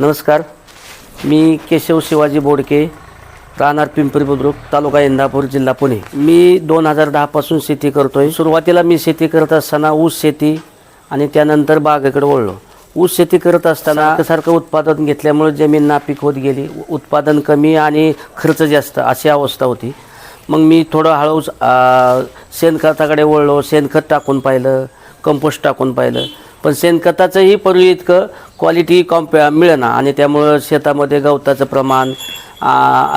नमस्कार. मी केशव शिवाजी बोडके राहणार पिंपरी बुद्रुक तालुका इंदापूर जिल्हा पुणे. मी दोन हजार दहापासून शेती करतो आहे सुरुवातीला मी शेती करत असताना ऊस शेती आणि त्यानंतर बागेकडे वळलो. ऊस शेती करत असताना सारखं उत्पादन घेतल्यामुळे जमीन नापीक होत गेली. उत्पादन कमी आणि खर्च जास्त अशी अवस्था होती. मग मी थोडं हळूहळू शेणखताकडे वळलो. शेणखत टाकून पाहिलं कंपोस्ट टाकून पाहिलं. पण शेणखताचंही पूर्वी इतकं क्वालिटी कॉम्प मिळेना. आणि त्यामुळं शेतामध्ये गवताचं प्रमाण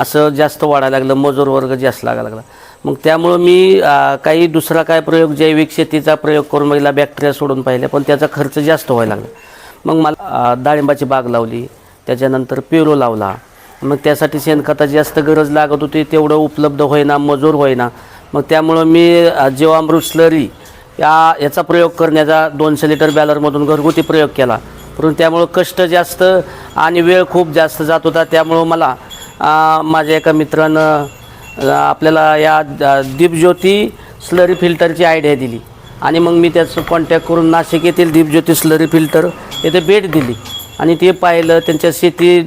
असं जास्त वाढायला लागलं मजूर वर्ग जास्त लागायला लागला. मग त्यामुळं मी काही दुसरा काय प्रयोग जैविक शेतीचा प्रयोग करून मला बॅक्टेरिया सोडून पाहिले पण त्याचा खर्च जास्त व्हायला लागला. मग मला डाळिंबाची बाग लावली त्याच्यानंतर पेरू लावला. मग त्यासाठी शेणखताची जास्त गरज लागत होती तेवढं उपलब्ध होईना मजूर होईना. मग त्यामुळं मी आ, जीवामृत स्लरी या याचा प्रयोग करण्याचा दोनशे लिटर बॅलरमधून घरगुती प्रयोग केला. परंतु त्यामुळं कष्ट जास्त आणि वेळ खूप जास्त जात होता. त्यामुळं मला माझ्या एका मित्रानं आपल्याला या दीपज्योती स्लरी फिल्टरची आयडिया दिली. आणि मग मी त्याचं कॉन्टॅक्ट करून नाशिक येथील दीपज्योती स्लरी फिल्टर येथे भेट दिली. आणि ते पाहिलं त्यांच्या शेती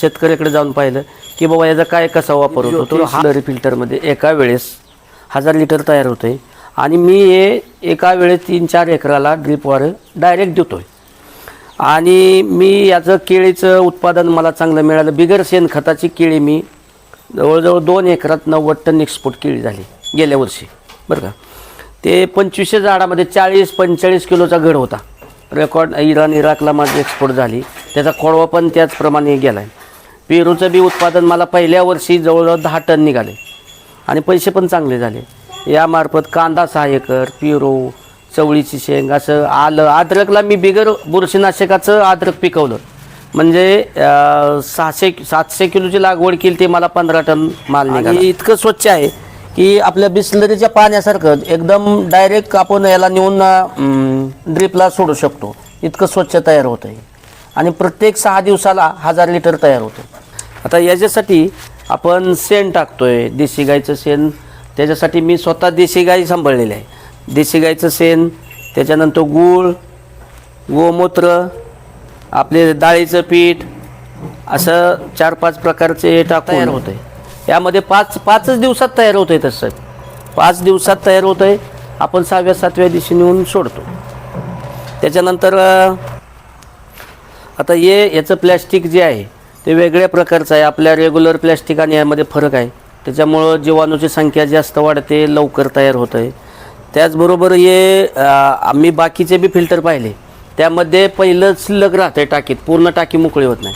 शेतकऱ्याकडे जाऊन पाहिलं की बाबा याचा काय कसा वापर होतो. तो स्लरी फिल्टरमध्ये एका वेळेस हजार लिटर तयार होतं आहे आणि मी हे एका वेळेस तीन चार एकराला ड्रिपवर डायरेक्ट देतो आहे आणि मी याचं केळीचं उत्पादन मला चांगलं मिळालं. बिगर शेणखताची केळी मी जवळजवळ दोन एकरात नव्वद टन एक्सपोर्ट केळी झाली गेल्या वर्षी. बरं का? ते पंचवीसशे झाडामध्ये चाळीस पंचेचाळीस किलोचा घड होता. रेकॉर्ड इराण इराकला माझी एक्सपोर्ट झाली. त्याचा खोडवा पण त्याचप्रमाणे गेला आहे पेरूचं बी उत्पादन मला पहिल्या वर्षी जवळजवळ दहा टन निघाले. आणि पैसे पण चांगले झाले. यामार्फत कांदा सहा एकर पेरू चवळीची शेंग असं आलं. अद्रकला मी बिगर बुरशीनाशकाचं अद्रक पिकवलं. म्हणजे सहाशे सातशे किलोची लागवड केली ते मला पंधरा टन माल निघाला. इतकं स्वच्छ आहे की आपल्या बिस्लरीच्या पाण्यासारखं एकदम डायरेक्ट आपण याला नेऊन ड्रिपला सोडू शकतो. इतकं स्वच्छ तयार होतं आहे आणि प्रत्येक सहा दिवसाला हजार लिटर तयार होतं आता याच्यासाठी आपण शेण टाकतोय. देशी गाईचं शेण त्याच्यासाठी मी स्वतः देशी गाई सांभाळलेली आहे. देशी गाईचं शेण त्याच्यानंतर गूळ गोमूत्र आपले डाळीचं पीठ असं चार पाच प्रकारचे हे टाकून तयार होतं आहे यामध्ये पाच पाचच दिवसात तयार होतं आहे तसं पाच दिवसात तयार होतं आहे आपण सहाव्या सातव्या दिवशी नेऊन सोडतो. त्याच्यानंतर आता हे याचं प्लॅस्टिक जे आहे ते वेगळ्या प्रकारचं आहे. आपल्या रेग्युलर प्लॅस्टिक आणि यामध्ये फरक आहे. त्याच्यामुळं जीवाणूची संख्या जास्त वाढते लवकर तयार होतं आहे त्याचबरोबर हे आम्ही बाकीचे बी फिल्टर पाहिले. त्यामध्ये पहिलं शिल्लक राहतं टाकीत पूर्ण टाकी मोकळी होत नाही.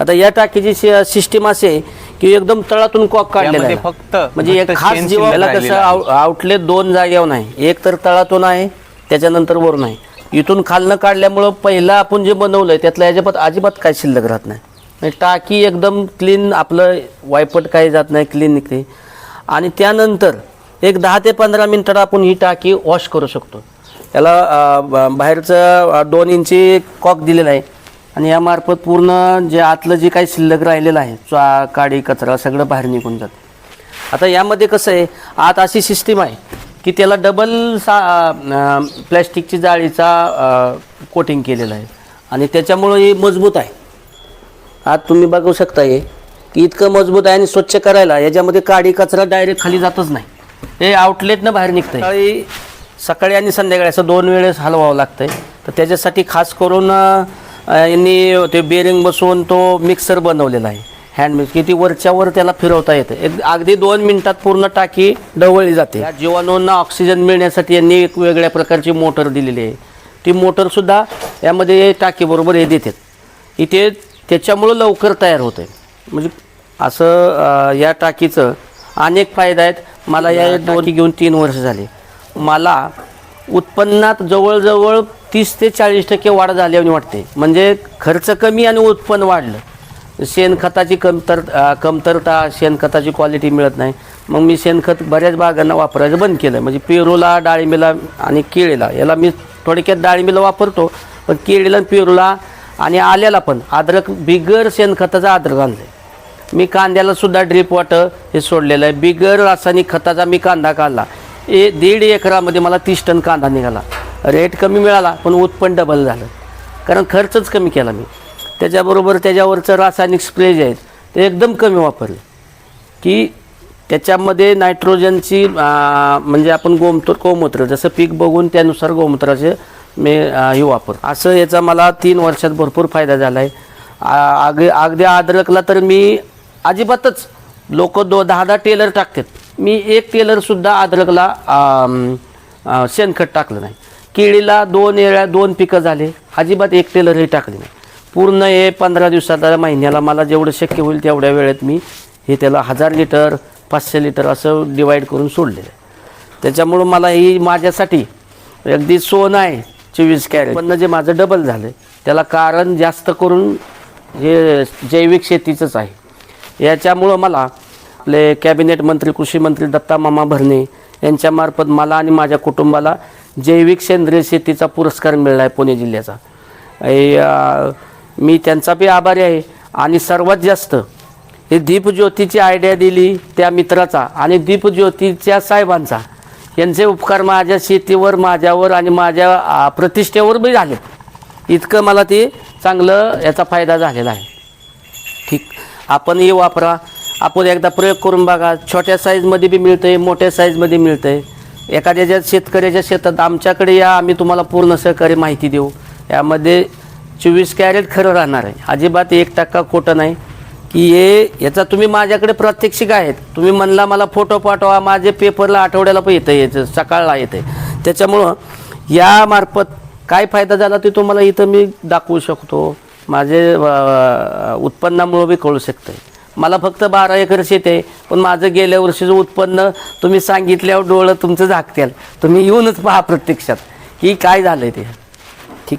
आता या टाकीची सिस्टीम अशी आहे की एकदम तळातून कॉक काढलेला आहे. फक्त म्हणजे एक खास जीवाला कसं आउटलेट दोन जागेवर नाही. एक तर तळातून आहे त्याच्यानंतर वरून आहे. इथून खालनं काढल्यामुळं पहिला आपण जे बनवलंय त्यातलं अजिबात अजिबात काय शिल्लक राहत नाही. म्हणजे टाकी एकदम क्लीन आपलं वायपट काही जात नाही क्लीन निघते. आणि त्यानंतर एक दहा ते पंधरा मिनटात आपण ही टाकी वॉश करू शकतो. त्याला बाहेरचं दोन इंची कॉक दिलेलं आहे. आणि यामार्फत पूर्ण जे आतलं जे काही शिल्लक राहिलेलं आहे चा काडी कचरा सगळं बाहेर निघून जातं. आता यामध्ये कसं आहे आत अशी सिस्टीम आहे की त्याला डबल सा प्लॅस्टिकची जाळीचा कोटिंग केलेलं आहे. आणि त्याच्यामुळं हे मजबूत आहे. आत तुम्ही बघू शकता हे की इतकं मजबूत आहे आणि स्वच्छ करायला याच्यामध्ये काडी कचरा डायरेक्ट खाली जातच नाही. हे आउटलेटनं बाहेर निघतं सकाळी सकाळी आणि संध्याकाळी असं दोन वेळेस हलवावं लागतं आहे तर त्याच्यासाठी खास करून यांनी ते बेरिंग बसवून तो मिक्सर बनवलेला आहे. हँड मिक्स की ती वरच्यावर त्याला फिरवता येतं. एक अगदी दोन मिनिटात पूर्ण टाकी डवळली जाते. या जीवाणूंना ऑक्सिजन मिळण्यासाठी यांनी एक वेगळ्या प्रकारची मोटर दिलेली आहे. ती मोटरसुद्धा यामध्ये टाकीबरोबर हे देतात. इथे त्याच्यामुळं लवकर तयार होतं आहे म्हणजे असं या टाकीचं अनेक फायदे आहेत. मला या टाकी घेऊन तीन वर्ष झाली. मला उत्पन्नात जवळजवळ तीस ते चाळीस टक्के वाढ झाल्याने वाटते म्हणजे खर्च कमी आणि उत्पन्न वाढलं. शेणखताची कमतर कमतरता शेणखताची क्वालिटी मिळत नाही. मग मी शेणखत बऱ्याच बागांना वापरायचं बंद केलं. म्हणजे पेरूला डाळिंबीला आणि केळीला याला मी थोडक्यात डाळिंबीला वापरतो. पण केळीला आणि पेरूला आणि आल्याला पण अद्रक बिगर शेणखताचा अद्रक आणलं आहे मी कांद्याला सुद्धा ड्रीप वॉटर हे सोडलेलं आहे. बिगर रासायनिक खताचा मी कांदा काढला. ए दीड एकरामध्ये मला तीस टन कांदा निघाला. रेट कमी मिळाला पण उत्पन्न डबल झालं. कारण खर्चच कमी केला मी. त्याच्याबरोबर त्याच्यावरचं रासायनिक स्प्रे जे आहेत ते एकदम कमी वापरले. की त्याच्यामध्ये नायट्रोजनची म्हणजे आपण गोमत्र गोमूत्र जसं पीक बघून त्यानुसार गोमूत्राचे मी हे वापर. असं याचा मला तीन वर्षात भरपूर फायदा झाला आहे आग अगदी अद्रकला तर मी अजिबातच लोक दो दहा दहा टेलर टाकतात. मी एक टेलरसुद्धा अद्रकला शेणखत टाकलं नाही. केळीला दोन येळ्या दोन पिकं झाले. अजिबात एक टेलरही टाकली नाही. पूर्ण हे पंधरा दिवसात महिन्याला मला जेवढं शक्य होईल तेवढ्या वेळेत मी हे त्याला हजार लिटर पाचशे लिटर असं डिवाईड करून सोडलेलं आहे. त्याच्यामुळं मला ही माझ्यासाठी अगदी सोनं आहे. चोवीस कॅरेट. पण जे माझं डबल झालं त्याला कारण जास्त करून हे जैविक शेतीचंच आहे. याच्यामुळं मला आपले कॅबिनेट मंत्री कृषी मंत्री दत्ता मामा भरणे यांच्यामार्फत मला आणि माझ्या कुटुंबाला जैविक सेंद्रिय शेतीचा पुरस्कार मिळाला आहे पुणे जिल्ह्याचा. मी त्यांचा बी आभारी आहे. आणि सर्वात जास्त हे दीपज्योतीची आयडिया दिली त्या मित्राचा आणि दीपज्योतीच्या साहेबांचा. यांचे उपकार माझ्या शेतीवर माझ्यावर आणि माझ्या प्रतिष्ठेवर बी झाले. इतकं मला ते चांगलं याचा फायदा झालेला आहे. ठीक. आपणही वापरा. आपण एकदा प्रयोग करून बघा. छोट्या साईजमध्ये बी मिळतं आहे मोठ्या साईजमध्ये मिळतं आहे एखाद्याच्या शेतकऱ्याच्या शेतात आमच्याकडे या आम्ही तुम्हाला पूर्ण सहकार्य माहिती देऊ. यामध्ये चोवीस कॅरेट खरं राहणार आहे. अजिबात एक टक्का खोटं नाही. की हे याचा तुम्ही माझ्याकडे प्रात्यक्षिक आहेत. तुम्ही म्हणला मला फोटो पाठवा माझे पेपरला आठवड्याला पण येतं याचं सकाळला येतं आहे त्याच्यामुळं यामार्फत काय फायदा झाला ते तुम्हाला इथं मी दाखवू शकतो. माझे उत्पन्नामुळं बी कळू शकतं मला फक्त बारा एकर शेत आहे पण माझं गेल्या वर्षीचं उत्पन्न तुम्ही सांगितल्यावर डोळं तुमचं झाकत्याल तुम्ही येऊनच पहा प्रत्यक्षात. की काय झालं ते? ठीक.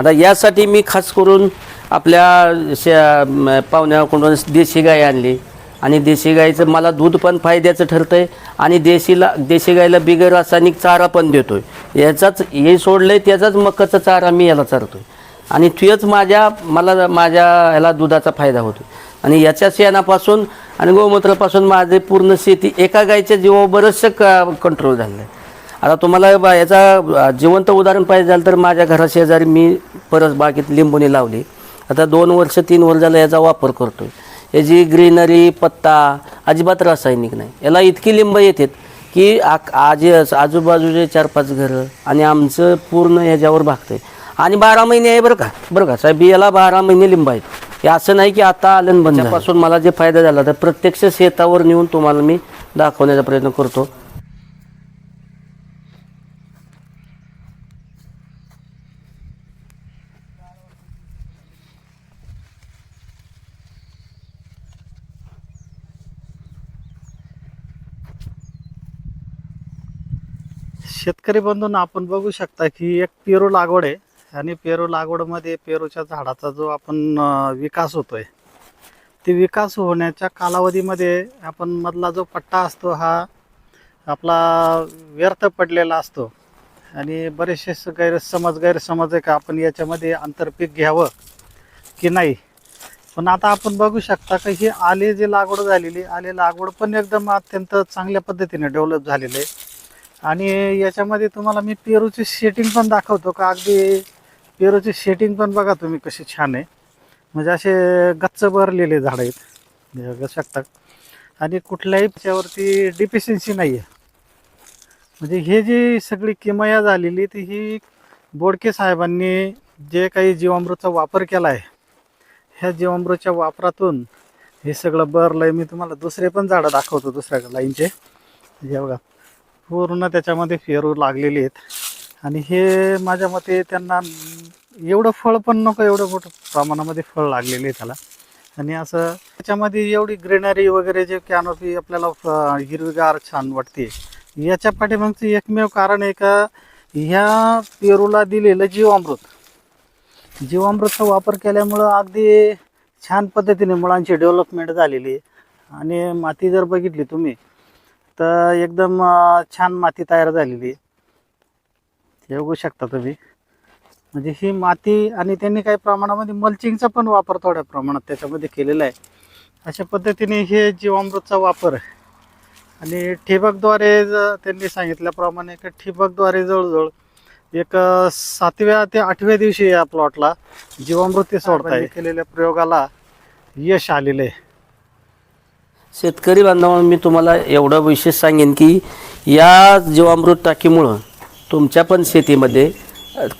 आता यासाठी मी खास करून आपल्या शे म- पाहुण्याकडून देशी गाय आणली. आणि देशी गाईचं मला दूध पण फायद्याचं ठरतं आहे आणि देशीला देशी गायला बिगर रासायनिक चारा पण देतो आहे याचाच हे सोडलं आहे त्याचाच मकाचा चारा मी याला चारतो आहे आणि तुझंच माझ्या मला माझ्या ह्याला दुधाचा फायदा होतो आणि याच्या शेणापासून आणि गोमूत्रापासून माझे पूर्ण शेती एका गायच्या जीवावर बरंचसं क कंट्रोल झालं आहे आता तुम्हाला बा- याचा जिवंत उदाहरण पाहिजे झालं तर माझ्या घराशेजारी मी परस बागेत लिंबूने लावली. आता दोन वर्ष तीन वर्ष झालं याचा वापर करतो आहे याची ग्रीनरी पत्ता अजिबात रासायनिक नाही. याला इतकी लिंब येतात की आ आज आजूबाजूचे चार पाच घरं आणि आमचं पूर्ण ह्याच्यावर भागतं आहे आणि बारा महिने आहे बरं का. बरं का साहेब? याला बारा महिने लिंब आहेत. हे असं नाही की आता आलं बंद मला जे फायदा झाला तर प्रत्यक्ष शेतावर नेऊन तुम्हाला मी दाखवण्याचा प्रयत्न करतो. शेतकरी बंधून आपण बघू शकता की एक पेरू लागवड आहे आणि पेरू लागवडमध्ये पेरूच्या झाडाचा जो आपण विकास होतोय ते विकास होण्याच्या कालावधीमध्ये आपण मधला जो पट्टा असतो हा आपला व्यर्थ पडलेला असतो. आणि बरेचसे गैरसमज गैरसमज आहे का आपण याच्यामध्ये आंतरपीक घ्यावं की नाही? पण आता आपण बघू शकता की ही आले जी लागवड झालेली आले लागवड पण एकदम अत्यंत चांगल्या पद्धतीने डेव्हलप झालेली आहे. आणि याच्यामध्ये तुम्हाला मी पेरूची शेटिंग पण दाखवतो का? अगदी पेरूची शेटिंग पण बघा तुम्ही कशी छान आहे. म्हणजे असे गच्च भरलेले झाड आहेत. म्हणजे बघू शकता. आणि कुठल्याही त्याच्यावरती डिफिशियन्सी नाही आहे म्हणजे हे जी सगळी किमया झालेली ती ही बोडके साहेबांनी जे काही जीवामृतचा वापर केला आहे ह्या जीवामृतच्या वापरातून हे सगळं बरलं आहे मी तुम्हाला दुसरे पण झाडं दाखवतो दुसऱ्या लाईनचे. हे बघा. पूर्ण त्याच्यामध्ये फेरू लागलेले आहेत. आणि हे माझ्या मते त्यांना एवढं फळ पण नको एवढं मोठं प्रमाणामध्ये फळ लागलेले आहे त्याला. आणि असं त्याच्यामध्ये एवढी ग्रीनरी वगैरे जे कॅनोपी आपल्याला हिरवीगार छान वाटते याच्या पाठीमागचं एकमेव कारण आहे का ह्या पेरूला दिलेलं जीवामृत. जीवामृतचा वापर केल्यामुळं अगदी छान पद्धतीने मुळांची डेव्हलपमेंट झालेली आहे. आणि माती जर बघितली तुम्ही तर एकदम छान माती तयार झालेली आहे. हे बघू शकता तुम्ही. म्हणजे ही माती आणि त्यांनी काही प्रमाणामध्ये मल्चिंगचा पण वापर थोड्या प्रमाणात त्याच्यामध्ये केलेला आहे. अशा पद्धतीने हे जीवामृतचा वापर आणि ठिबकद्वारे ज- त्यांनी सांगितल्याप्रमाणे का ठिबकद्वारे जवळजवळ एक सातव्या ते आठव्या दिवशी या प्लॉटला जीवामृती सोडताय केलेल्या प्रयोगाला यश आलेलं आहे. शेतकरी बांधवांना मी तुम्हाला एवढं विशेष सांगेन की या जीवामृत टाकीमुळं तुमच्या पण शेतीमध्ये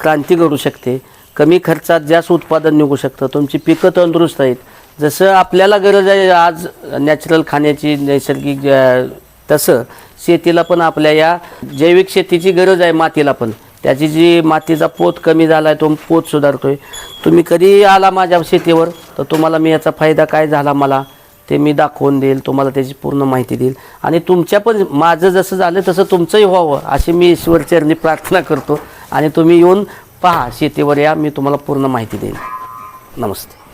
क्रांती घडू शकते. कमी खर्चात जास्त उत्पादन निघू शकतं. तुमची पिकं तंदुरुस्त आहेत. जसं आपल्याला गरज आहे आज नॅचरल खाण्याची नैसर्गिक तसं शेतीला पण आपल्या या जैविक शेतीची गरज आहे मातीला पण. त्याची जी मातीचा पोत कमी झाला आहे तो पोत सुधारतो आहे तुम्ही कधी आला माझ्या शेतीवर? तर तुम्हाला मी याचा फायदा काय झाला मला? ते मी दाखवून देईल तुम्हाला त्याची पूर्ण माहिती देईल. आणि तुमच्या पण माझं जसं झालं तसं तुमचंही व्हावं अशी मी ईश्वरचरणी प्रार्थना करतो. आणि तुम्ही येऊन पहा शेतीवर या मी तुम्हाला पूर्ण माहिती देईन. नमस्ते.